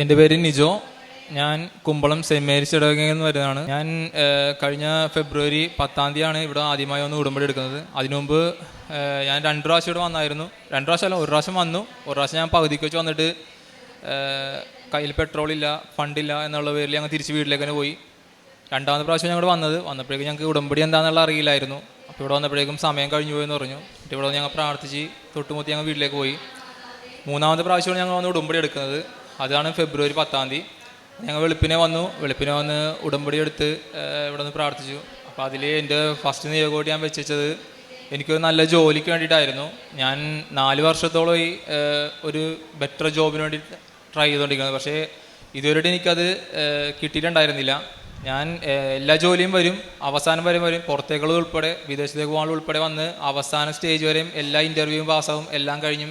എന്റെ പേര് നിജോ. ഞാൻ കുമ്പളം സെന്റ് മേരീസ് ഇടവകയിൽ നിന്ന് വരുന്നതാണ്. ഞാൻ കഴിഞ്ഞ ഫെബ്രുവരി പത്താം തീയതിയാണ് ഇവിടെ ആദ്യമായി ഒന്ന് ഉടമ്പടി എടുക്കുന്നത്. അതിനുമുമ്പ് ഞാൻ രണ്ട് പ്രാവശ്യം ഇവിടെ വന്നായിരുന്നു. രണ്ട് പ്രാവശ്യം അല്ല ഒരു പ്രാവശ്യം വന്നു. ഒരു പ്രാവശ്യം ഞാൻ പകുതിക്ക് വെച്ച് വന്നിട്ട് കയ്യിൽ പെട്രോൾ ഇല്ല ഫണ്ടില്ല എന്നുള്ള പേരിൽ ഞങ്ങൾ തിരിച്ച് വീട്ടിലേക്ക് തന്നെ പോയി. രണ്ടാമത്തെ പ്രാവശ്യം ഞങ്ങൾ വന്നത്. വന്നപ്പോഴേക്കും ഞങ്ങൾക്ക് ഉടമ്പടി എന്താണെന്നുള്ള അറിയില്ലായിരുന്നു. അപ്പോൾ ഇവിടെ വന്നപ്പോഴേക്കും സമയം കഴിഞ്ഞു പോയെന്ന് പറഞ്ഞു. ഇവിടെ ഞങ്ങൾ പ്രാർത്ഥിച്ച് തൊട്ടുമുത്തി ഞങ്ങൾ വീട്ടിലേക്ക് പോയി. മൂന്നാമത്തെ പ്രാവശ്യമാണ് ഞങ്ങൾ വന്ന് ഉടമ്പടി എടുക്കുന്നത്. അതാണ് ഫെബ്രുവരി പത്താം തീയതി. ഞങ്ങൾ വെളുപ്പിനെ വന്നു. വെളുപ്പിനെ വന്ന് ഉടമ്പടി എടുത്ത് ഇവിടെ നിന്ന് പ്രാർത്ഥിച്ചു. അപ്പോൾ അതിൽ എന്റെ ഫസ്റ്റ് നിയോഗോട്ട് ഞാൻ വെച്ചത് എനിക്കൊരു നല്ല ജോലിക്ക് വേണ്ടിയിട്ടായിരുന്നു. ഞാൻ നാല് വർഷത്തോളമായി ഒരു ബെറ്റർ ജോബിന് വേണ്ടി ട്രൈ ചെയ്തുകൊണ്ടിരിക്കുന്നത് പക്ഷേ ഇതുവരെയായിട്ട് എനിക്കത് കിട്ടിയിട്ടുണ്ടായിരുന്നില്ല. ഞാൻ എല്ലാ ജോലിയും വരും അവസാനം വരെ വരും. പുറത്തേക്കുള്ളത് ഉൾപ്പെടെ വിദേശത്തേക്ക് പോകാനുള്ള ഉൾപ്പെടെ വന്ന് അവസാന സ്റ്റേജ് വരെയും എല്ലാ ഇന്റർവ്യൂവും പാസ്സാവും എല്ലാം കഴിഞ്ഞും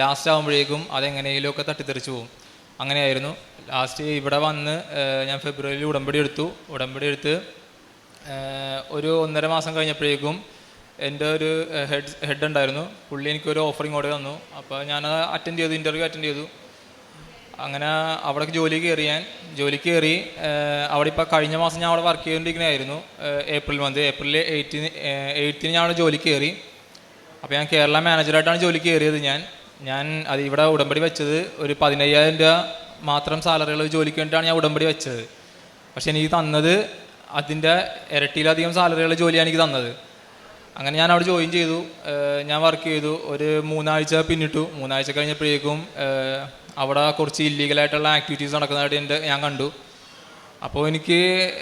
ലാസ്റ്റ് ആകുമ്പോഴേക്കും അതെങ്ങനെയെങ്കിലുമൊക്കെ തട്ടിത്തെറിച്ച് പോകും. അങ്ങനെയായിരുന്നു. ലാസ്റ്റ് ഇവിടെ വന്ന് ഞാൻ ഫെബ്രുവരിയിൽ ഉടമ്പടി എടുത്തു. ഉടമ്പടി എടുത്ത് ഒരു ഒന്നര മാസം കഴിഞ്ഞപ്പോഴേക്കും എന്റെ ഒരു ഹെഡ് ഹെഡ് ഉണ്ടായിരുന്നു. പുള്ളി എനിക്കൊരു ഓഫറിങ് ഓർഡർ തന്നു. അപ്പോൾ ഞാൻ അറ്റൻഡ് ചെയ്തു ഇന്റർവ്യൂ അറ്റൻഡ് ചെയ്തു. അങ്ങനെ അവിടെ ജോലി കയറി ഞാൻ. ജോലി കയറി അവിടെ ഇപ്പോൾ കഴിഞ്ഞ മാസം ഞാൻ അവിടെ work ചെയ്തുകൊണ്ടിരിക്കുന്നതായിരുന്നു. April month April eighteen eighteen ഞാൻ അവിടെ ജോലി കയറി. അപ്പോൾ ഞാൻ കേരള മാനേജറായിട്ടാണ് ജോലി കയറിയത് ഞാൻ. ഞാൻ അത് ഇവിടെ ഉടമ്പടി വെച്ചത് ഒരു പതിനയ്യായിരം രൂപ മാത്രം സാലറിയുള്ള ജോലിക്ക് വേണ്ടിയിട്ടാണ് ഞാൻ ഉടമ്പടി വെച്ചത്. പക്ഷെ എനിക്ക് തന്നത് അതിന്റെ ഇരട്ടിയിലധികം സാലറിയുള്ള ജോലിയാണ് എനിക്ക് തന്നത്. അങ്ങനെ ഞാൻ അവിടെ ജോയിൻ ചെയ്തു. ഞാൻ വർക്ക് ചെയ്തു. ഒരു മൂന്നാഴ്ച പിന്നിട്ടു. മൂന്നാഴ്ച കഴിഞ്ഞപ്പോഴേക്കും അവിടെ കുറച്ച് ഇല്ലീഗലായിട്ടുള്ള ആക്ടിവിറ്റീസ് നടക്കുന്നതായിട്ട് എന്റെ ഞാൻ കണ്ടു. അപ്പോൾ എനിക്ക്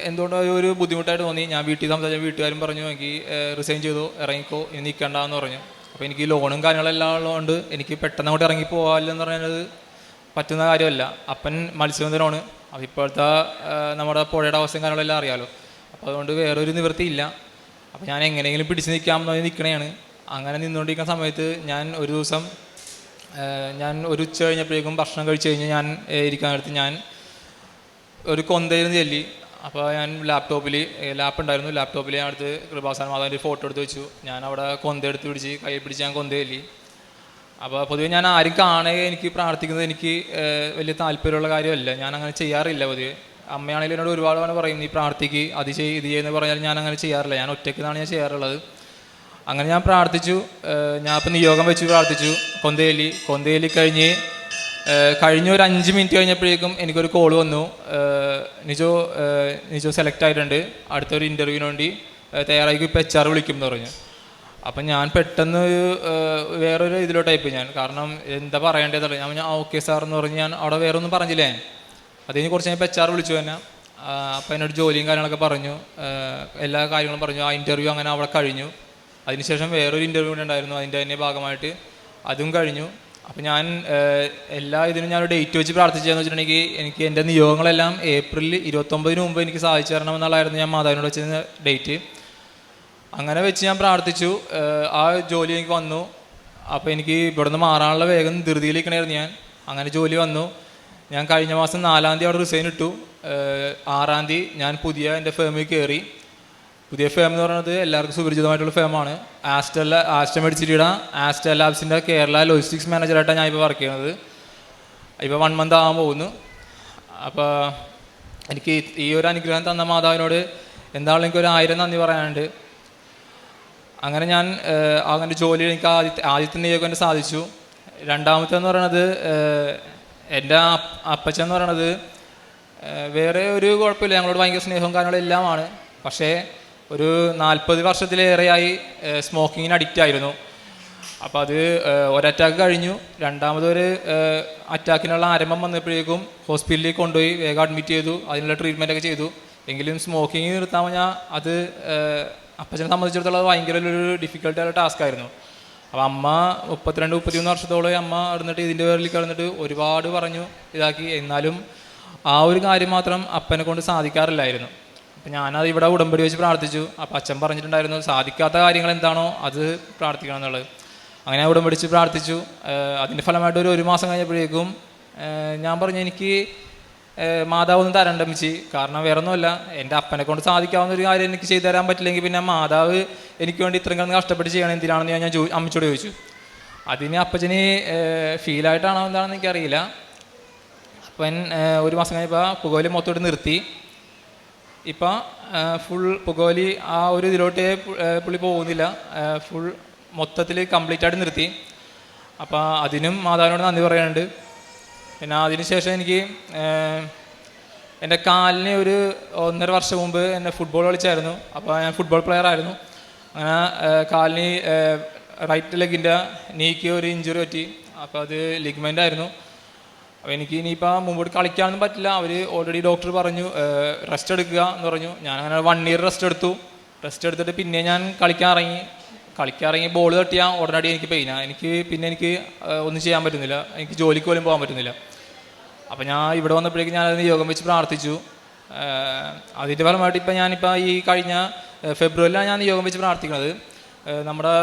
എന്തുകൊണ്ടോ ഒരു ബുദ്ധിമുട്ടായിട്ട് തോന്നി. ഞാൻ വീട്ടിൽ സംസാരിച്ച വീട്ടുകാരും പറഞ്ഞു എനിക്ക് റിസൈൻ ചെയ്തു. ഇറങ്ങിക്കോ. ഇനി നിൽക്കണ്ടെന്ന് പറഞ്ഞു. അപ്പോൾ എനിക്ക് ലോണും കാര്യങ്ങളെല്ലാം ഉള്ളതുകൊണ്ട് എനിക്ക് പെട്ടെന്ന് അങ്ങോട്ട് ഇറങ്ങി പോകാമെന്ന് പറയുന്നത് പറ്റുന്ന കാര്യമല്ല. അപ്പൻ മത്സ്യബന്ധനമാണ് അപ്പോൾ ഇപ്പോഴത്തെ നമ്മുടെ പുഴയുടെ അവസ്ഥയും കാര്യങ്ങളെല്ലാം അറിയാമല്ലോ അപ്പോൾ അതുകൊണ്ട് വേറൊരു നിവൃത്തിയില്ല അപ്പോൾ ഞാൻ എങ്ങനെയെങ്കിലും പിടിച്ചു നിൽക്കാമെന്ന് നിൽക്കണേയാണ് അങ്ങനെ നിന്നുകൊണ്ടിരിക്കുന്ന സമയത്ത് ഞാൻ ഒരു ദിവസം ഞാൻ ഒരു ഉച്ച കഴിഞ്ഞപ്പോഴേക്കും ഭക്ഷണം കഴിച്ചു കഴിഞ്ഞ് ഞാൻ ഇരിക്കാൻ ഇരിക്കാനടുത്ത് ഞാൻ ഒരു കൊന്തയിരുന്ന് ചെല്ലി. അപ്പോൾ ഞാൻ ലാപ്ടോപ്പിൽ ലാപ്പ് ഉണ്ടായിരുന്നു. ലാപ്ടോപ്പിൽ ഞാൻ അടുത്ത് കൃപാസാൻ മാതാവിന്റെ ഫോട്ടോ എടുത്ത് വെച്ചു. ഞാൻ അവിടെ കൊന്ത എടുത്ത് പിടിച്ച് കൈ പിടിച്ച് ഞാൻ കൊന്ത ചെല്ലി അപ്പോൾ പൊതുവെ ഞാൻ ആരും കാണുക എനിക്ക് പ്രാർത്ഥിക്കുന്നത് എനിക്ക് വലിയ താല്പര്യമുള്ള കാര്യമല്ല. ഞാൻ അങ്ങനെ ചെയ്യാറില്ല പൊതുവെ. അമ്മയാണെങ്കിലും എന്നോട് ഒരുപാട് തവണ പറയും നീ പ്രാർത്ഥിക്ക്. അത് ചെയ്യ് ഇത് ചെയ്യുന്ന പറഞ്ഞാൽ ഞാൻ അങ്ങനെ ചെയ്യാറില്ല. ഞാൻ ഒറ്റയ്ക്കാണ് ഞാൻ ചെയ്യാറുള്ളത്. അങ്ങനെ ഞാൻ പ്രാർത്ഥിച്ചു. ഞാൻ ഇപ്പം നിയോഗം വെച്ച് പ്രാർത്ഥിച്ചു. കൊന്തേലി കൊന്തേലി കഴിഞ്ഞ് കഴിഞ്ഞ ഒരു അഞ്ച് മിനിറ്റ് കഴിഞ്ഞപ്പോഴേക്കും എനിക്കൊരു കോൾ വന്നു. നിജോ നിജോ സെലക്ട് ആയിട്ടുണ്ട്. അടുത്തൊരു ഇന്റർവ്യൂവിന് വേണ്ടി തയ്യാറായിക്കും ഇപ്പോൾ എച്ച് ആർ വിളിക്കും എന്ന് പറഞ്ഞു. അപ്പം ഞാൻ പെട്ടെന്ന് വേറൊരു ഇതിലോട്ടായിപ്പോയി ഞാൻ. കാരണം എന്താ പറയേണ്ടതെന്ന് ഞാൻ ഞാൻ ഓക്കെ സാർ എന്ന് പറഞ്ഞ് ഞാൻ അവിടെ വേറെ ഒന്നും പറഞ്ഞില്ലേ അതിന് കുറച്ച് ഇപ്പോൾ എച്ച് ആർ വിളിച്ചു തന്നെ അപ്പം എന്നോട് ജോലിയും കാര്യങ്ങളൊക്കെ പറഞ്ഞു. എല്ലാ കാര്യങ്ങളും പറഞ്ഞു. ആ ഇന്റർവ്യൂ അങ്ങനെ അവിടെ കഴിഞ്ഞു. അതിനുശേഷം വേറൊരു ഇന്റർവ്യൂ ഉണ്ടായിരുന്നു. അതിന്റെ തന്നെ ഭാഗമായിട്ട്. അതും കഴിഞ്ഞു. അപ്പം ഞാൻ എല്ലാ ഇതിനും ഞാൻ ഡേറ്റ് വെച്ച് പ്രാർത്ഥിച്ചതെന്ന് വെച്ചിട്ടുണ്ടെങ്കിൽ എനിക്ക് എന്റെ നിയോഗങ്ങളെല്ലാം ഏപ്രിൽ ഇരുപത്തൊമ്പതിന് മുമ്പ് എനിക്ക് സാധിച്ചു തരണം എന്നുള്ളതായിരുന്നു ഞാൻ മാതാവിനോട് വെച്ചിരുന്ന ഡേറ്റ് അങ്ങനെ വെച്ച് ഞാൻ പ്രാർത്ഥിച്ചു. ആ ജോലി എനിക്ക് വന്നു. അപ്പോൾ എനിക്ക് ഇവിടുന്ന് മാറാനുള്ള വേഗം ധൃതിയിലേക്കണായിരുന്നു ഞാൻ. അങ്ങനെ ജോലി വന്നു. ഞാൻ കഴിഞ്ഞ മാസം നാലാം തീയതി അവിടെ റിസൈൻ ഇട്ടു. ആറാം തീയതി ഞാൻ പുതിയ എന്റെ ഫേമിൽ കയറി. പുതിയ ഫേം എന്ന് പറയുന്നത് എല്ലാവർക്കും സുപരിചിതമായിട്ടുള്ള ഫേമാണ് ആസ്റ്റൽ ആസ്റ്റ മെഡിസിറ്റിയുടെ ആസ്റ്റൽ ലാബ്സിന്റെ കേരള ലോജിസ്റ്റിക്സ് മാനേജറായിട്ടാണ് ഞാൻ ഇപ്പോൾ വർക്ക് ചെയ്യുന്നത്. ഇപ്പോൾ വൺ മന്ത് ആകാൻ പോകുന്നു. അപ്പോൾ എനിക്ക് ഈ ഒരു അനുഗ്രഹം തന്ന മാതാവിനോട് എന്താണെങ്കിലും എനിക്കൊരു ആയിരം നന്ദി പറയാനുണ്ട്. അങ്ങനെ ഞാൻ അങ്ങനെ ജോലി എനിക്ക് ആദ്യത്തെ ആദ്യത്തെ നിയോഗം എന്റെ സാധിച്ചു. രണ്ടാമത്തെ എന്ന് പറയണത് എന്റെ അപ്പ- അപ്പച്ചൻ എന്ന് പറയണത് വേറെ ഒരു കുഴപ്പമില്ല. ഞങ്ങളോട് ഭയങ്കര സ്നേഹവും കാര്യങ്ങളും എല്ലാമാണ്. പക്ഷേ ഒരു നാൽപ്പത് വർഷത്തിലേറെയായി സ്മോക്കിങ്ങിന് അഡിക്റ്റ് ആയിരുന്നു. അപ്പോൾ അത് ഒരറ്റാക്ക് കഴിഞ്ഞു. രണ്ടാമതൊരു അറ്റാക്കിനുള്ള ആരംഭം വന്നപ്പോഴേക്കും ഹോസ്പിറ്റലിൽ കൊണ്ടുപോയി വേഗം അഡ്മിറ്റ് ചെയ്തു. അതിനുള്ള ട്രീറ്റ്മെന്റ് ഒക്കെ ചെയ്തു. എങ്കിലും സ്മോക്കിങ് നിർത്താൻ പറഞ്ഞാൽ അത് അപ്പച്ചനെ സംബന്ധിച്ചിടത്തോളം ഭയങ്കര ഒരു ഡിഫിക്കൽട്ട് ആയ ടാസ്ക് ആയിരുന്നു. അപ്പോൾ അമ്മ മുപ്പത്തിരണ്ട് മുപ്പത്തിമൂന്ന് വർഷത്തോളം അമ്മ ഇരുന്നിട്ട് ഇതിന്റെ പേരിൽ കിടന്നിട്ട് ഒരുപാട് പറഞ്ഞു ഇതാക്കി. എന്നാലും ആ ഒരു കാര്യം മാത്രം അപ്പനെ കൊണ്ട് സാധിക്കാറില്ലായിരുന്നു. അപ്പം ഞാനത് ഇവിടെ ഉടമ്പടി വെച്ച് പ്രാർത്ഥിച്ചു. അപ്പം അച്ഛൻ പറഞ്ഞിട്ടുണ്ടായിരുന്നു സാധിക്കാത്ത കാര്യങ്ങൾ എന്താണോ അത് പ്രാർത്ഥിക്കണം എന്നുള്ളത്. അങ്ങനെ ഞാൻ ഉടമ്പടി വെച്ച് പ്രാർത്ഥിച്ചു. അതിന്റെ ഫലമായിട്ട് ഒരു ഒരു മാസം കഴിഞ്ഞപ്പോഴേക്കും ഞാൻ പറഞ്ഞു എനിക്ക് ഏഹ് മാതാവ് ഒന്നും തരണ്ടമിച്ച് കാരണം വേറെ ഒന്നുമല്ല എന്റെ അപ്പനെ കൊണ്ട് സാധിക്കാവുന്ന ഒരു കാര്യം എനിക്ക് ചെയ്തു തരാൻ പറ്റില്ലെങ്കിൽ പിന്നെ മാതാവ് എനിക്ക് വേണ്ടി ഇത്രയും കിടന്ന് കഷ്ടപ്പെട്ട് ചെയ്യണം. എന്തിനാണെന്ന് ഞാൻ ചോ അമ്മച്ചോട് ചോദിച്ചു. അതിന് അപ്പച്ചന് ഫീലായിട്ടാണോ എന്താണെന്ന് എനിക്കറിയില്ല. അപ്പൻ ഒരു മാസം കഴിഞ്ഞപ്പോൾ പുകവലി മൊത്തമായിട്ട് നിർത്തി. ഇപ്പം ഫുൾ പുകവലി ആ ഒരു ഇതിലോട്ട് പുള്ളി പോകുന്നില്ല. ഫുൾ മൊത്തത്തിൽ കംപ്ലീറ്റ് ആയിട്ട് നിർത്തി. അപ്പോൾ അതിനും മാതാവിനോട് നന്ദി പറയാനുണ്ട്. പിന്നെ അതിനുശേഷം എനിക്ക് എന്റെ കാലിന് ഒരു ഒന്നര വർഷം മുമ്പ് എന്നെ ഫുട്ബോൾ കളിച്ചായിരുന്നു. അപ്പോൾ ഞാൻ ഫുട്ബോൾ പ്ലെയർ ആയിരുന്നു. അങ്ങനെ കാലിന് റൈറ്റ് ലെഗിന്റെ നീക്ക് ഒരു ഇഞ്ചുറി പറ്റി. അപ്പോൾ അത് ലിഗ്മെന്റ് ആയിരുന്നു. അപ്പോൾ എനിക്ക് ഇനിയിപ്പോൾ മുമ്പോട്ട് കളിക്കാനൊന്നും പറ്റില്ല. അവർ ഓൾറെഡി ഡോക്ടർ പറഞ്ഞു റെസ്റ്റ് എടുക്കുക എന്ന് പറഞ്ഞു. ഞാൻ അങ്ങനെ വൺ ഇയർ റെസ്റ്റ് എടുത്തു. റെസ്റ്റ് എടുത്തിട്ട് പിന്നെ ഞാൻ കളിക്കാൻ ഇറങ്ങി. കളിക്കാൻ ഇറങ്ങി ബോൾ തട്ടിയാൽ ഉടനടി എനിക്ക് പെയിനാണ് എനിക്ക് പിന്നെ എനിക്ക് ഒന്നും ചെയ്യാൻ പറ്റുന്നില്ല. എനിക്ക് ജോലിക്ക് പോലും പോകാൻ പറ്റുന്നില്ല. അപ്പോൾ ഞാൻ ഇവിടെ വന്നപ്പോഴേക്കും ഞാൻ അതിന് യോഗം വെച്ച് പ്രാർത്ഥിച്ചു. അതിന്റെ ഫലമായിട്ട് ഇപ്പം ഞാനിപ്പോൾ ഈ കഴിഞ്ഞ ഫെബ്രുവരിയിലാണ് ഞാൻ യോഗം വെച്ച് പ്രാർത്ഥിക്കുന്നത്. നമ്മുടെ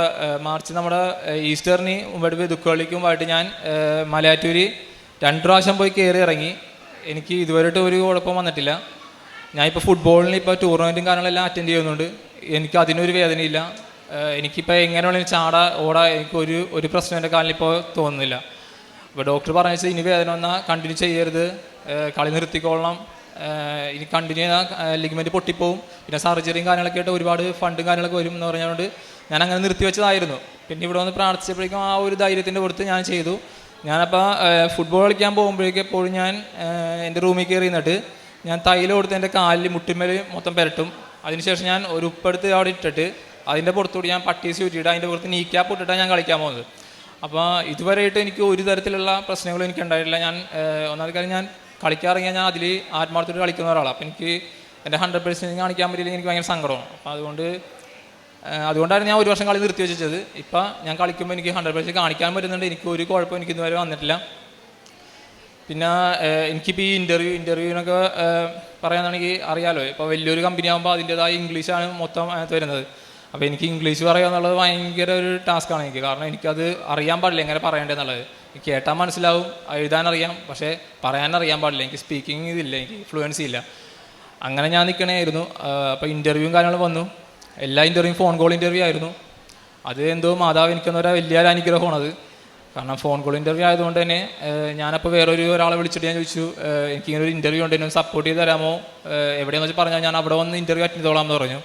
മാർച്ച് നമ്മുടെ ഈസ്റ്ററിന് മുമ്പായിട്ട് ദുഃഖ കളിക്കുമ്പോഴായിട്ട് ഞാൻ മലയാറ്റൂര് രണ്ട് പ്രാവശ്യം പോയി കയറി ഇറങ്ങി. എനിക്ക് ഇതുവരെയായിട്ട് ഒരു കുഴപ്പം വന്നിട്ടില്ല. ഞാൻ ഇപ്പോൾ ഫുട്ബോളിന് ഇപ്പോൾ ടൂർണമെന്റും കാര്യങ്ങളെല്ലാം അറ്റൻഡ് ചെയ്യുന്നുണ്ട്. എനിക്ക് അതിനൊരു വേദനയില്ല. എനിക്കിപ്പോൾ എങ്ങനെ വേണമെങ്കിലും ചാടാ ഓടാ എനിക്ക് ഒരു ഒരു പ്രശ്നം എന്റെ കാലിൽ ഇപ്പോൾ തോന്നുന്നില്ല. അപ്പോൾ ഡോക്ടർ പറഞ്ഞു ഇനി വേദന വന്നാൽ കണ്ടിന്യൂ ചെയ്യരുത്. കളി നിർത്തിക്കൊള്ളണം ഇനി കണ്ടിന്യൂ ചെയ്താൽ ലിഗ്മെന്റ് പൊട്ടിപ്പോവും. പിന്നെ സർജറിയും കാര്യങ്ങളൊക്കെ ആയിട്ട് ഒരുപാട് ഫണ്ടും കാര്യങ്ങളൊക്കെ വരും എന്ന് പറഞ്ഞതുകൊണ്ട് ഞാൻ അങ്ങനെ നിർത്തി വെച്ചതായിരുന്നു. പിന്നെ ഇവിടെ വന്ന് പ്രാർത്ഥിച്ചപ്പോഴേക്കും ആ ഒരു ധൈര്യത്തിന്റെ പുറത്ത് ഞാൻ ചെയ്തു. ഞാനപ്പോൾ ഫുട്ബോൾ കളിക്കാൻ പോകുമ്പോഴേക്കും എപ്പോഴും ഞാൻ എന്റെ റൂമിൽ കയറി നിന്നിട്ട് ഞാൻ തൈലം കൊടുത്ത് എന്റെ കാലിൽ മുട്ടിന്മേൽ മൊത്തം പുരട്ടും. അതിനുശേഷം ഞാൻ ഒരു ഉപ്പെടുത്ത് അവിടെ ഇട്ടിട്ട് അതിന്റെ പുറത്തുകൂടി ഞാൻ പട്ടീസ് ചുറ്റിയിട്ട് അതിന്റെ പുറത്ത് നീക്കാപ്പ് ഇട്ടിട്ടാണ് ഞാൻ കളിക്കാൻ പോകുന്നത്. അപ്പോൾ ഇതുവരെയായിട്ട് എനിക്ക് ഒരു തരത്തിലുള്ള പ്രശ്നങ്ങളും എനിക്ക് ഉണ്ടായിട്ടില്ല. ഞാൻ ഒന്നാമത്തെ കാര്യം ഞാൻ കളിക്കാറിയാൽ ഞാൻ അതിൽ ആത്മാർത്ഥത്തോട് കളിക്കുന്ന ഒരാളാണ്. അപ്പോൾ എനിക്ക് എന്റെ ഹൺഡ്രഡ് പെർസെന്റ് കാണിക്കാൻ പറ്റിയില്ലെങ്കിൽ എനിക്ക് ഭയങ്കര സങ്കടമാണ്. അപ്പോൾ അതുകൊണ്ട് അതുകൊണ്ടാണ് ഞാൻ ഒരു വർഷം കളി നിർത്തി വെച്ചത്. ഇപ്പം ഞാൻ കളിക്കുമ്പോൾ എനിക്ക് ഹൺഡ്രഡ് പെർസെന്റ് കാണിക്കാൻ പറ്റുന്നുണ്ട്. എനിക്ക് ഒരു കുഴപ്പം എനിക്ക് ഇതുവരെ വന്നിട്ടില്ല. പിന്നെ എനിക്കിപ്പോൾ ഈ ഇന്റർവ്യൂ ഇന്റർവ്യൂവിനൊക്കെ പറയാനാണെങ്കിൽ അറിയാലോ. ഇപ്പോൾ വലിയൊരു കമ്പനി ആകുമ്പോൾ അതിന്റെതായ ഇംഗ്ലീഷാണ് മൊത്തം അതിനകത്ത് വരുന്നത് അപ്പോൾ എനിക്ക് ഇംഗ്ലീഷ് പറയുക എന്നുള്ളത് ഭയങ്കര ഒരു ടാസ്ക്കാണ് എനിക്ക്. കാരണം എനിക്കത് അറിയാൻ പാടില്ല എങ്ങനെ പറയേണ്ടതെന്നുള്ളത് എനിക്ക് കേട്ടാൽ മനസ്സിലാവും എഴുതാൻ അറിയാം പക്ഷേ പറയാൻ അറിയാൻ പാടില്ല. എനിക്ക് സ്പീക്കിംഗ് ഇതില്ല. എനിക്ക് ഫ്ലുവൻസി ഇല്ല. അങ്ങനെ ഞാൻ നിൽക്കണമായിരുന്നു അപ്പോൾ ഇന്റർവ്യൂവും കാര്യങ്ങളും വന്നു. എല്ലാ ഇന്റർവ്യൂ ഫോൺ കോൾ ഇന്റർവ്യൂ ആയിരുന്നു. അത് എന്തോ മാതാവ് എനിക്കെന്നൊരു വലിയൊരു അനുഗ്രഹമാണത്. കാരണം ഫോൺ കോൾ ഇന്റർവ്യൂ ആയതുകൊണ്ട് തന്നെ ഞാനപ്പോൾ വേറൊരു ഒരാളെ വിളിച്ചിട്ട് ഞാൻ ചോദിച്ചു എനിക്ക് എനിക്കിങ്ങനെ ഒരു ഇന്റർവ്യൂ ഉണ്ട് എന്നെ സപ്പോർട്ട് ചെയ്ത് തരാമോ? എവിടെയാണെന്ന് വെച്ച് പറഞ്ഞാൽ ഞാൻ അവിടെ വന്ന് ഇന്റർവ്യൂ അറ്റൻഡ് ചെയ്തോളാം പറഞ്ഞു.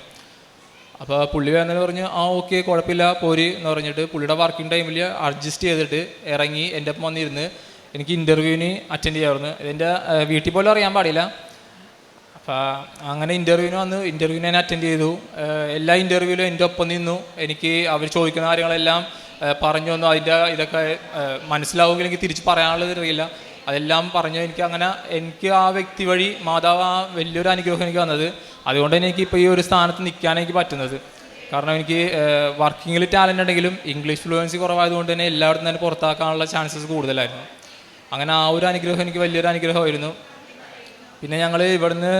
അപ്പോൾ പുള്ളി വേണമെന്ന് പറഞ്ഞു ആ ഓക്കെ കുഴപ്പമില്ല പോരി എന്ന് പറഞ്ഞിട്ട് പുള്ളിയുടെ വർക്കിംഗ് ടൈമിൽ അഡ്ജസ്റ്റ് ചെയ്തിട്ട് ഇറങ്ങി എന്റെ ഒപ്പം വന്നിരുന്ന് എനിക്ക് ഇന്റർവ്യൂവിന് അറ്റൻഡ് ചെയ്യാമായിരുന്നു. എന്റെ വീട്ടിൽ പോലും അറിയാൻ പാടില്ല. അപ്പോൾ അങ്ങനെ ഇന്റർവ്യൂവിന് വന്ന് ഇന്റർവ്യൂവിന് ഞാൻ അറ്റൻഡ് ചെയ്തു. എല്ലാ ഇന്റർവ്യൂവിലും എന്റെ ഒപ്പം നിന്നു. എനിക്ക് അവർ ചോദിക്കുന്ന കാര്യങ്ങളെല്ലാം പറഞ്ഞു തന്നു. അതിന്റെ ഇതൊക്കെ മനസ്സിലാവുമെങ്കിൽ എനിക്ക് തിരിച്ച് പറയാനുള്ളത് അറിയില്ല. അതെല്ലാം പറഞ്ഞു എനിക്ക് അങ്ങനെ എനിക്ക് ആ വ്യക്തി വഴി മാതാവ് ആ വലിയൊരു അനുഗ്രഹം എനിക്ക് വന്നത് അതുകൊണ്ട് തന്നെ എനിക്ക് ഇപ്പോൾ ഈ ഒരു സ്ഥാനത്ത് നിൽക്കാൻ എനിക്ക് പറ്റുന്നത്. കാരണം എനിക്ക് വർക്കിങ്ങിൽ ടാലന്റ് ഉണ്ടെങ്കിലും ഇംഗ്ലീഷ് ഫ്ലുവൻസി കുറവായതുകൊണ്ട് തന്നെ എല്ലായിടത്തും തന്നെ പുറത്താക്കാനുള്ള ചാൻസസ് കൂടുതലായിരുന്നു. അങ്ങനെ ആ ഒരു അനുഗ്രഹം എനിക്ക് വലിയൊരു അനുഗ്രഹമായിരുന്നു. പിന്നെ ഞങ്ങൾ ഇവിടുന്ന്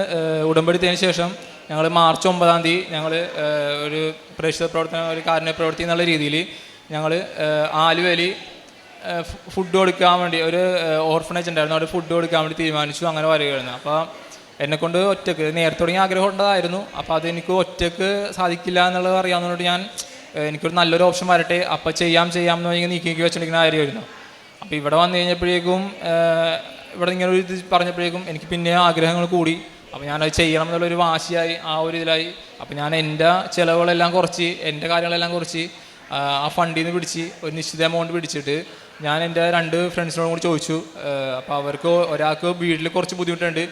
ഉടമ്പടി ഉടമ്പടിത്തതിന് ശേഷം ഞങ്ങൾ മാർച്ച് ഒമ്പതാം തീയതി ഞങ്ങൾ ഒരു പ്രേക്ഷിത പ്രവർത്തന ഒരു കാരുണ്യ പ്രവൃത്തി എന്നുള്ള രീതിയിൽ ഞങ്ങൾ ആലുവലി ഫുഡ് കൊടുക്കാൻ വേണ്ടി ഒരു ഓർഫനേജ് ഉണ്ടായിരുന്നു. അവിടെ ഫുഡ് കൊടുക്കാൻ വേണ്ടി തീരുമാനിച്ചു അങ്ങനെ വരികയായിരുന്നു. അപ്പോൾ എന്നെക്കൊണ്ട് ഒറ്റയ്ക്ക് നേരത്തെ തുടങ്ങിയ ആഗ്രഹം ഉണ്ടായിരുന്നു അപ്പോൾ അതെനിക്ക് ഒറ്റയ്ക്ക് സാധിക്കില്ല എന്നുള്ളത് അറിയാവുന്നതുകൊണ്ട് ഞാൻ എനിക്കൊരു നല്ലൊരു ഓപ്ഷൻ വരട്ടെ അപ്പോൾ ചെയ്യാം ചെയ്യാം എന്ന് പറഞ്ഞാൽ നീക്കി നീക്കി വെച്ചിരിക്കുന്ന കാര്യമായിരുന്നു. അപ്പോൾ ഇവിടെ വന്നു കഴിഞ്ഞപ്പോഴേക്കും ഇവിടെ ഇങ്ങനെ ഒരു ഇത് പറഞ്ഞപ്പോഴേക്കും എനിക്ക് പിന്നെ ആഗ്രഹങ്ങൾ കൂടി. അപ്പോൾ ഞാനത് ചെയ്യണം എന്നുള്ളൊരു വാശിയായി ആ ഒരു ഇതിലായി. അപ്പോൾ ഞാൻ എന്റെ ചിലവുകളെല്ലാം കുറച്ച് എന്റെ കാര്യങ്ങളെല്ലാം കുറച്ച് ആ, ഫണ്ടിൽ നിന്ന് പിടിച്ച് ഒരു നിശ്ചിത എമൗണ്ട് പിടിച്ചിട്ട് ഞാൻ എന്റെ രണ്ട് ഫ്രണ്ട്സിനോടും കൂടി ചോദിച്ചു. അപ്പോൾ അവർക്ക് ഒരാൾക്ക് വീട്ടിൽ കുറച്ച് ബുദ്ധിമുട്ടുണ്ട്.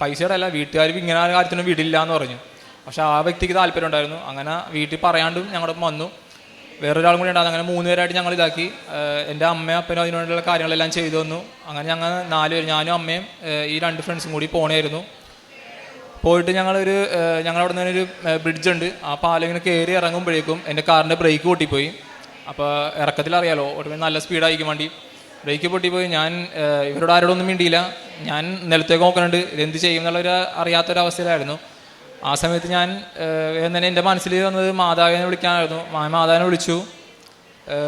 പൈസയുടെ അല്ല വീട്ടുകാർ ഇങ്ങനെ കാര്യത്തിനും വീടില്ല എന്ന് പറഞ്ഞു. പക്ഷേ ആ വ്യക്തിക്ക് താല്പര്യം ഉണ്ടായിരുന്നു. അങ്ങനെ വീട്ടിൽ പറയാണ്ടും ഞങ്ങളുടെ വന്നു. വേറൊരാളും കൂടി ഉണ്ടായിരുന്നു. അങ്ങനെ മൂന്ന് പേരായിട്ട് ഞങ്ങൾ ഇതാക്കി. എന്റെ അമ്മയും അപ്പനും അതിനുവേണ്ടിയുള്ള കാര്യങ്ങളെല്ലാം ചെയ്തു തന്നു. അങ്ങനെ ഞങ്ങൾ നാല് പേര് ഞാനും അമ്മയും ഈ രണ്ട് ഫ്രണ്ട്സും കൂടി പോണായിരുന്നു. പോയിട്ട് ഞങ്ങളൊരു ഞങ്ങളവിടെ നിന്ന് ഒരു ബ്രിഡ്ജ് ഉണ്ട്. ആ പാലം ഇങ്ങനെ കയറി ഇറങ്ങുമ്പോഴേക്കും എന്റെ കാറിന്റെ ബ്രേക്ക് പൊട്ടിപ്പോയി. അപ്പോൾ ഇറക്കത്തിൽ അറിയാലോ ഒട്ടുമേ നല്ല സ്പീഡായിരിക്കും വണ്ടി. ബ്രേക്ക് പൊട്ടിപ്പോയി. ഞാൻ ഇവരോട് ആരോടൊന്നും മിണ്ടിയില്ല. ഞാൻ നിലത്തേക്ക് നോക്കുന്നുണ്ട്. ഇതെന്ത് ചെയ്യും എന്നുള്ളൊരു അറിയാത്തൊരവസ്ഥയിലായിരുന്നു. ആ സമയത്ത് ഞാൻ എന്നെ എന്റെ മനസ്സിൽ വന്നത് മാതാവിനെ വിളിക്കാനായിരുന്നു. മാതാവിനെ വിളിച്ചു.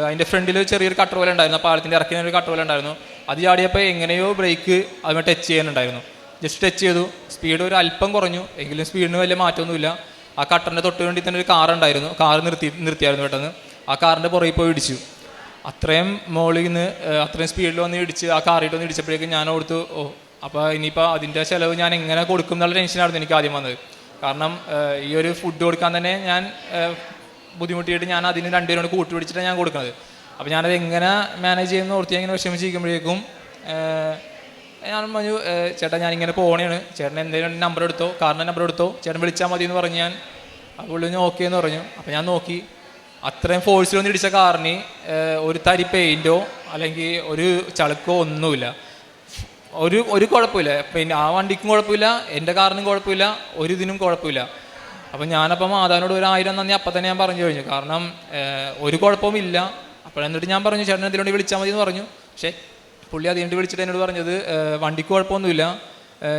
അതിന്റെ ഫ്രണ്ടിൽ ചെറിയൊരു കട്ടർ പോലെ ഉണ്ടായിരുന്നു. പാലത്തിന്റെ ഇറക്കിന് ഒരു കട്ടർ പോലെ ഉണ്ടായിരുന്നു. അത് ചാടിയപ്പോൾ എങ്ങനെയോ ബ്രേക്ക് അതിന് ടച്ച് ചെയ്യാനുണ്ടായിരുന്നു. ജസ്റ്റ് ടച്ച് ചെയ്തു. സ്പീഡ് ഒരു അല്പം കുറഞ്ഞു. എങ്കിലും സ്പീഡിന് വലിയ മാറ്റമൊന്നുമില്ല. ആ കട്ടറിന്റെ തൊട്ട് വേണ്ടി തന്നെ ഒരു കാർ ഉണ്ടായിരുന്നു. കാർ നിർത്തി നിർത്തിയായിരുന്നു പെട്ടെന്ന്. ആ കാറിന്റെ പുറകിൽ പോയി ഇടിച്ചു. അത്രയും മോളിൽ നിന്ന് അത്രയും സ്പീഡിൽ വന്ന് ഇടിച്ച് ആ കാറിട്ട് വന്ന് ഇടിച്ചപ്പോഴേക്കും ഞാൻ ഓർത്തു ഓ അപ്പോൾ ഇനിയിപ്പോൾ അതിന്റെ ചിലവ് ഞാൻ എങ്ങനെ കൊടുക്കും എന്നുള്ള ടെൻഷനായിരുന്നു എനിക്ക് ആദ്യം വന്നത്. കാരണം ഈ ഒരു ഫുഡ് കൊടുക്കാൻ തന്നെ ഞാൻ ബുദ്ധിമുട്ടിയിട്ട് ഞാൻ അതിന് രണ്ടുപേരോട് കൂട്ടുപിടിച്ചിട്ടാണ് ഞാൻ കൊടുക്കുന്നത്. അപ്പോൾ ഞാനത് എങ്ങനെ മാനേജ് ചെയ്യുന്ന ഓർത്തി ഇങ്ങനെ വിഷമിച്ചിരിക്കുമ്പോഴേക്കും ഞാൻ പറഞ്ഞു ചേട്ടാ ഞാനിങ്ങനെ പോകണേണ് ചേട്ടൻ എന്തെങ്കിലും നമ്പർ എടുത്തോ കാറിന്റെ നമ്പർ എടുത്തോ ചേട്ടൻ വിളിച്ചാൽ മതി എന്ന് പറഞ്ഞ് ഞാൻ പുള്ളി ഓക്കെ എന്ന് പറഞ്ഞു. അപ്പോൾ ഞാൻ നോക്കി അത്രയും ഫോഴ്സിലൊന്നും ഇടിച്ച കാറിന് ഒരു തരി പെയിന്റോ അല്ലെങ്കിൽ ഒരു ചളുക്കോ ഒന്നുമില്ല. ഒരു ഒരു കുഴപ്പമില്ല. പിന്നെ ആ വണ്ടിക്കും കുഴപ്പമില്ല എന്റെ കാറിനും കുഴപ്പമില്ല ഒരു ഇതിനും കുഴപ്പമില്ല. അപ്പം ഞാനപ്പം മാതാവിനോട് ഒരു ആയിരം നന്ദി അപ്പം തന്നെ ഞാൻ പറഞ്ഞു കഴിഞ്ഞു. കാരണം ഒരു അപ്പോൾ എന്നിട്ട് ഞാൻ പറഞ്ഞു ചേട്ടൻ എന്തിനോട് വിളിച്ചാൽ മതി എന്ന് പറഞ്ഞു. പക്ഷേ പുള്ളി അതിനുവേണ്ടി വിളിച്ചിട്ട് എന്നോട് പറഞ്ഞത് വണ്ടിക്ക് കുഴപ്പമൊന്നുമില്ല.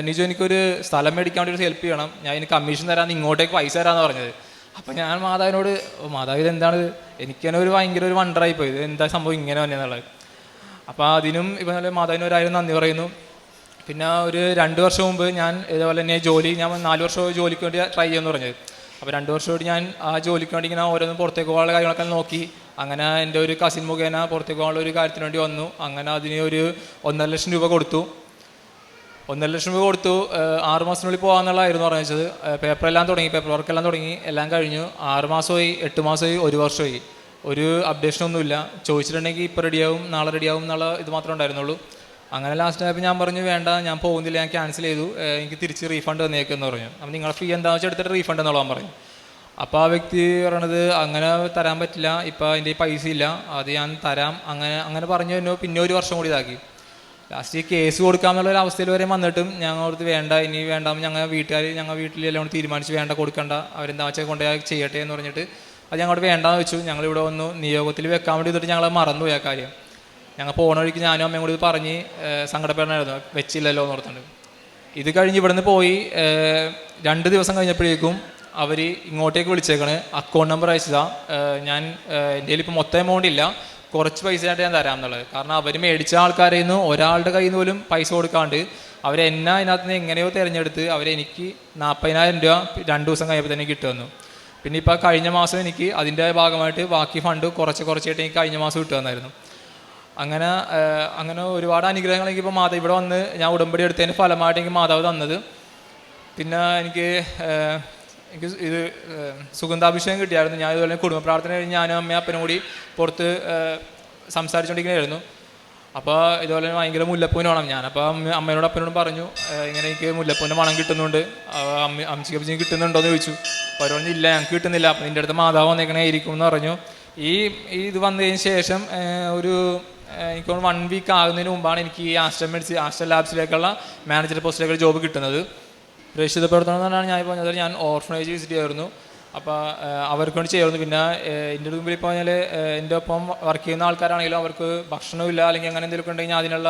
നിജു എനിക്കൊരു സ്ഥലം മേടിക്കാൻ വേണ്ടി ഒരു ഹെൽപ്പ് ചെയ്യണം. ഞാൻ എനിക്ക് കമ്മീഷൻ തരാമെന്ന് ഇങ്ങോട്ടേക്ക് പൈസ തരാമെന്ന് പറഞ്ഞത്. അപ്പം ഞാൻ മാതാവിനോട് "ഓ, മാതാവ് ഇത് എന്താണ് എനിക്ക് തന്നെ ഒരു ഭയങ്കര ഒരു വണ്ടറായി പോയി ഇത് എന്താ സംഭവം ഇങ്ങനെ വന്നെന്നുള്ളത് അപ്പോൾ അതിനും ഇപ്പം നല്ല മാതാവിന് ഒരായിരം നന്ദി പറയുന്നു. പിന്നെ ഒരു രണ്ട് വർഷം മുമ്പ് ഞാൻ ഇതേപോലെ തന്നെ ജോലി ഞാൻ നാല് വർഷം ജോലിക്ക് വേണ്ടി ട്രൈ ചെയ്യുമെന്ന് പറഞ്ഞത്. അപ്പോൾ രണ്ട് കൂടി ഞാൻ ആ ജോലിക്ക് വേണ്ടി ഇങ്ങനെ ഓരോന്നും പുറത്തേക്ക് പോകാനുള്ള കാര്യങ്ങളൊക്കെ നോക്കി. അങ്ങനെ എന്റെ ഒരു കസിൻ മുഖേന പുറത്തേക്ക് പോകാനുള്ള ഒരു കാര്യത്തിന് വേണ്ടി വന്നു. അങ്ങനെ അതിന് ഒരു ഒന്നര ലക്ഷം രൂപ കൊടുത്തു. ഒന്നര ലക്ഷം രൂപ കൊടുത്തു. ആറ് മാസത്തിനുള്ളിൽ പോകാമെന്നുള്ളതായിരുന്നു പറഞ്ഞത്. പേപ്പർ എല്ലാം തുടങ്ങി പേപ്പർ വർക്കെല്ലാം തുടങ്ങി എല്ലാം കഴിഞ്ഞു. ആറ് മാസമായി എട്ട് മാസമായി ഒരു വർഷമായി. ഒരു അപ്ഡേഷൻ ഒന്നുമില്ല. ചോദിച്ചിട്ടുണ്ടെങ്കിൽ ഇപ്പോൾ റെഡിയാവും നാളെ റെഡിയാവും എന്നുള്ള ഇത് മാത്രമേ ഉണ്ടായിരുന്നുള്ളൂ. അങ്ങനെ ലാസ്റ്റ് ആയപ്പോൾ ഞാൻ പറഞ്ഞു വേണ്ട ഞാൻ പോകുന്നില്ല ഞാൻ ക്യാൻസൽ ചെയ്തു. എനിക്ക് തിരിച്ച് റീഫണ്ട് തന്നേക്കെന്ന് പറഞ്ഞു. അപ്പം നിങ്ങളെ ഫീ എന്താണെന്ന് വെച്ചാൽ എടുത്തിട്ട് റീഫണ്ട് എന്നുള്ളതാൻ പറഞ്ഞു അപ്പോൾ ആ വ്യക്തി പറയണത് അങ്ങനെ തരാൻ പറ്റില്ല ഇപ്പോൾ അതിന്റെ പൈസ ഇല്ല അത് ഞാൻ തരാം. അങ്ങനെ അങ്ങനെ പറഞ്ഞു എന്നോ പിന്നെ ഒരു വർഷം കൂടി ഇതാക്കി. ലാസ്റ്റ് ഈ കേസ് കൊടുക്കാമെന്നുള്ള അവസ്ഥയിൽ വരെ വന്നിട്ടും ഞങ്ങൾ ഓർത്ത് വേണ്ട ഇനി വേണ്ട ഞങ്ങൾ വീട്ടുകാർ ഞങ്ങൾ വീട്ടിലെല്ലാം കൂടി തീരുമാനിച്ച് വേണ്ട കൊടുക്കണ്ട അവരെന്താ വെച്ചാൽ കൊണ്ടുപോയി ചെയ്യട്ടെ എന്ന് പറഞ്ഞിട്ട് അത് ഞങ്ങളോട് വേണ്ടാന്ന് വെച്ചു. ഞങ്ങളിവിടെ ഒന്ന് നിയോഗത്തിൽ വെക്കാൻ വേണ്ടി ഇതിട്ട് ഞങ്ങൾ മറന്നുപോയി ആ കാര്യം. ഞങ്ങൾ പോണ വഴിക്ക് ഞാനും അമ്മയും കൂടി ഇത് പറഞ്ഞ് സങ്കടപ്പെടണമായിരുന്നു വെച്ചില്ലല്ലോ എന്ന് ഓർത്തുണ്ട് ഇത് കഴിഞ്ഞ് ഇവിടുന്ന് പോയി രണ്ട് ദിവസം കഴിഞ്ഞപ്പോഴേക്കും അവർ ഇങ്ങോട്ടേക്ക് വിളിച്ചേക്കണ്. Account number അയച്ചതാ. ഞാൻ എന്റെ ഇപ്പോൾ മൊത്തം എമൗണ്ട് ഇല്ല. കുറച്ച് പൈസ ആയിട്ട് ഞാൻ തരാം എന്നുള്ളത് കാരണം അവർ മേടിച്ച ആൾക്കാരിൽ നിന്ന് ഒരാളുടെ കയ്യിൽ നിന്ന് പോലും പൈസ കൊടുക്കാണ്ട് അവരെന്നെ അതിനകത്ത് നിന്ന് എങ്ങനെയോ തിരഞ്ഞെടുത്ത് അവരെനിക്ക് നാൽപ്പതിനായിരം രൂപ രണ്ട് ദിവസം കഴിയുമ്പോൾ തന്നെ കിട്ടുമെന്നു. പിന്നെ ഇപ്പോൾ കഴിഞ്ഞ മാസം എനിക്ക് അതിന്റെ ഭാഗമായിട്ട് ബാക്കി ഫണ്ട് കുറച്ച് കുറച്ചായിട്ട് എനിക്ക് കഴിഞ്ഞ മാസം കിട്ടുമെന്നായിരുന്നു അങ്ങനെ അങ്ങനെ ഒരുപാട് അനുഗ്രഹങ്ങൾ എനിക്കിപ്പോൾ മാതാവ് ഇവിടെ വന്ന് ഞാൻ ഉടമ്പടി എടുത്തതിന്റെ ഫലമായിട്ട് എനിക്ക് മാതാവ് തന്നത്. പിന്നെ എനിക്ക് എനിക്ക് ഇത് സുഗന്ധാഭിഷേകം കിട്ടിയായിരുന്നു. ഞാൻ ഇതുപോലെ കുടുംബ പ്രാർത്ഥന കഴിഞ്ഞ് ഞാനും അമ്മയും അപ്പനും കൂടി പുറത്ത് ഏഹ്, സംസാരിച്ചുകൊണ്ടിരിക്കുകയായിരുന്നു അപ്പോൾ ഇതുപോലെ ഭയങ്കര മുല്ലപ്പൂവിന് വേണം. ഞാൻ അപ്പോൾ അമ്മ അമ്മയോടും അപ്പനോടും പറഞ്ഞു ഇങ്ങനെ എനിക്ക് മുല്ലപ്പൂവിന്റെ മണം കിട്ടുന്നുണ്ട്. അമ്മ അമ്മച്ചിക്ക് അപ്പച്ചിക്ക് കിട്ടുന്നുണ്ടോ എന്ന് ചോദിച്ചു. അപ്പോൾ പറഞ്ഞു ഇല്ല ഞങ്ങൾക്ക് കിട്ടുന്നില്ല. അപ്പം നിന്റെ അടുത്ത് മാതാവ് വന്നേക്കണേ ആയിരിക്കും എന്ന് പറഞ്ഞു. ഈ ഇത് വന്നതിന് ശേഷം ഒരു എനിക്ക് വൺ വീക്ക് ആകുന്നതിന് മുമ്പാണ് എനിക്ക് ഈ ആസ്റ്റർ മെഡിസിൻ ആസ്റ്റർ ലാബ്സിലേക്കുള്ള മാനേജർ പോസ്റ്റിലേക്കുള്ള ജോബ് കിട്ടുന്നത്. പ്രവർത്തനം എന്നാണ് ഞാൻ പറഞ്ഞത്. ഞാൻ ഓർഫനേജ് വിസിറ്റ് ചെയ്യായിരുന്നു. അപ്പോൾ അവർക്ക് വേണ്ടി ചെയ്യുന്നു പിന്നെ എന്റെ മുമ്പിൽ ഇപ്പോൾ പറഞ്ഞാൽ എന്റെ ഒപ്പം വർക്ക് ചെയ്യുന്ന ആൾക്കാരാണെങ്കിലും അവർക്ക് ഭക്ഷണമില്ല അല്ലെങ്കിൽ അങ്ങനെ എന്തെങ്കിലും ഉണ്ടെങ്കിൽ അതിനുള്ള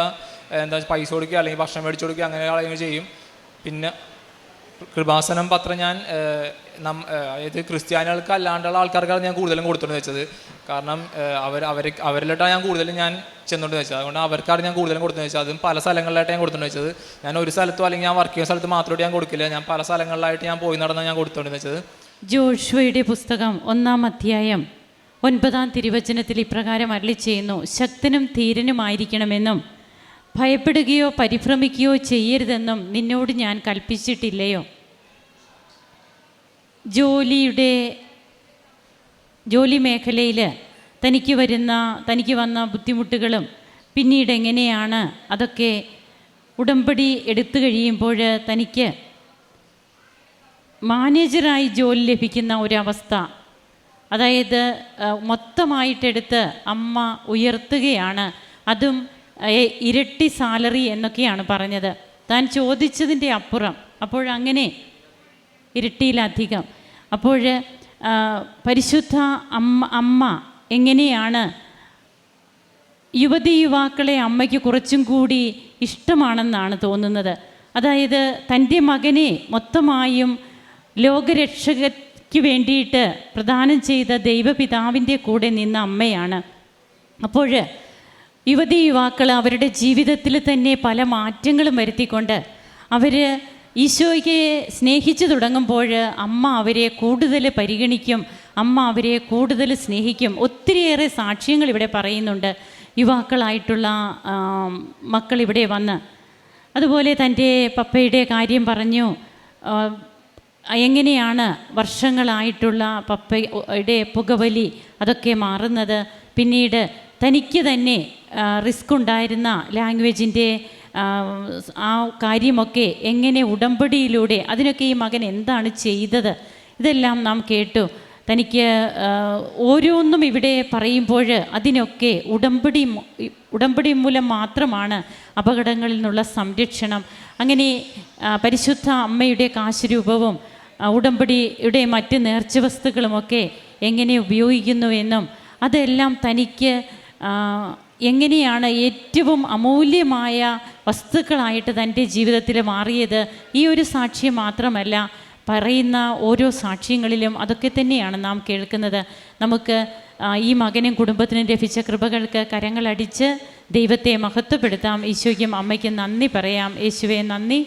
എന്താ പൈസ കൊടുക്കുക അല്ലെങ്കിൽ ഭക്ഷണം മേടിച്ചു കൊടുക്കുക അങ്ങനെ കാര്യങ്ങൾ ചെയ്യും. പിന്നെ കൃപാസനം പത്രം ഞാൻ നം അതായത് ക്രിസ്ത്യാനികൾക്ക് അല്ലാണ്ടുള്ള ആൾക്കാർക്കാണ് ഞാൻ കൂടുതലും കൊടുത്തോണ്ട് വെച്ചത്. കാരണം അവർ അവർ അവരിലോട്ടാണ് ഞാൻ കൂടുതലും ഞാൻ ചെന്നോണ്ട് വെച്ചത്. അതുകൊണ്ട് അവർക്കാണ് ഞാൻ കൂടുതലും കൊടുത്തു വെച്ചത്. അതും പല സ്ഥലങ്ങളിലായിട്ട് ഞാൻ കൊടുത്തോണ്ട് വെച്ചത്. ഞാൻ ഒരു സ്ഥലത്തോ അല്ലെങ്കിൽ ഞാൻ വർക്ക് ചെയ്യുന്ന സ്ഥലത്ത് മാത്രമായിട്ട് ഞാൻ കൊടുക്കില്ല. ഞാൻ പല സ്ഥലങ്ങളിലായിട്ട് ഞാൻ പോയി നടന്നാണ് ഞാൻ കൊടുത്തോണ്ട് വെച്ചത്. ജോഷുവയുടെ പുസ്തകം ഒന്നാം അധ്യായം ഒൻപതാം തിരുവചനത്തിൽ ഇപ്രകാരം അരളി ചെയ്യുന്നു. ശക്തനും ധീരനുമായിരിക്കണമെന്നും ഭയപ്പെടുകയോ പരിഭ്രമിക്കുകയോ ചെയ്യരുതെന്നും നിന്നോട് ഞാൻ കൽപ്പിച്ചിട്ടില്ലയോ? ജോലിയുടെ ജോലി മേഖലയിൽ തനിക്ക് വരുന്ന തനിക്ക് വന്ന ബുദ്ധിമുട്ടുകളും പിന്നീട് എങ്ങനെയാണ് അതൊക്കെ ഉടമ്പടി എടുത്തു കഴിയുമ്പോൾ തനിക്ക് മാനേജറായി ജോലി ലഭിക്കുന്ന ഒരവസ്ഥ. അതായത് മൊത്തമായിട്ടെടുത്ത് അമ്മ ഉയർത്തുകയാണ്. അതും ഇരട്ടി സാലറി എന്നൊക്കെയാണ് പറഞ്ഞത്. താൻ ചോദിച്ചതിന്റെ അപ്പുറം. അപ്പോഴങ്ങനെ ഇരട്ടിയിലധികം. അപ്പോൾ പരിശുദ്ധ അമ്മ അമ്മ എങ്ങനെയാണ്? യുവതി യുവാക്കളെ അമ്മയ്ക്ക് കുറച്ചും കൂടി ഇഷ്ടമാണെന്നാണ് തോന്നുന്നത്. അതായത് തന്റെ മകനെ മൊത്തമായും ലോകരക്ഷകയ്ക്ക് വേണ്ടിയിട്ട് പ്രദാനം ചെയ്ത ദൈവപിതാവിന്റെ കൂടെ നിന്ന അമ്മയാണ്. അപ്പോൾ യുവതി യുവാക്കൾ അവരുടെ ജീവിതത്തിൽ തന്നെ പല മാറ്റങ്ങളും വരുത്തിക്കൊണ്ട് അവർ ഈശോയ്ക്ക് സ്നേഹിച്ചു തുടങ്ങുമ്പോൾ അമ്മ അവരെ കൂടുതൽ പരിഗണിക്കും അമ്മ അവരെ കൂടുതൽ സ്നേഹിക്കും. ഒത്തിരിയേറെ സാക്ഷ്യങ്ങൾ ഇവിടെ പറയുന്നുണ്ട്. യുവാക്കളായിട്ടുള്ള മക്കൾ ഇവിടെ വന്ന്. അതുപോലെ തന്റെ പപ്പയുടെ കാര്യം പറഞ്ഞു. എങ്ങനെയാണ് വർഷങ്ങളായിട്ടുള്ള പപ്പയുടെ പുകവലി അതൊക്കെ മാറുന്നത്? പിന്നീട് തനിക്ക് തന്നെ റിസ്ക് ഉണ്ടായിരുന്ന ലാംഗ്വേജിന്റെ ആ കാര്യമൊക്കെ എങ്ങനെ ഉടമ്പടിയിലൂടെ അതിനൊക്കെ ഈ മകൻ എന്താണ് ചെയ്തത്? ഇതെല്ലാം നാം കേട്ടു. തനിക്ക് ഓരോന്നും ഇവിടെ പറയുമ്പോൾ അതിനൊക്കെ ഉടമ്പടി ഉടമ്പടി മൂലം മാത്രമാണ് അപകടങ്ങളിൽ നിന്നുള്ള സംരക്ഷണം. അങ്ങനെ പരിശുദ്ധ അമ്മയുടെ കാശുരൂപവും ഉടമ്പടിയുടെ മറ്റ് നേർച്ച വസ്തുക്കളുമൊക്കെ എങ്ങനെ ഉപയോഗിക്കുന്നു എന്നും അതെല്ലാം തനിക്ക് എങ്ങനെയാണ് ഏറ്റവും അമൂല്യമായ വസ്തുക്കളായിട്ട് തന്റെ ജീവിതത്തിൽ മാറിയത്? ഈ ഒരു സാക്ഷ്യം മാത്രമല്ല പറയുന്ന ഓരോ സാക്ഷ്യങ്ങളിലും അതൊക്കെ തന്നെയാണ് നാം കേൾക്കുന്നത്. നമുക്ക് ഈ മകനും കുടുംബത്തിനും ലഭിച്ച കൃപകൾക്ക് കരങ്ങളടിച്ച് ദൈവത്തെ മഹത്വപ്പെടുത്താം. ഈശോയ്ക്കും അമ്മയ്ക്കും നന്ദി പറയാം. യേശുവെ നന്ദി.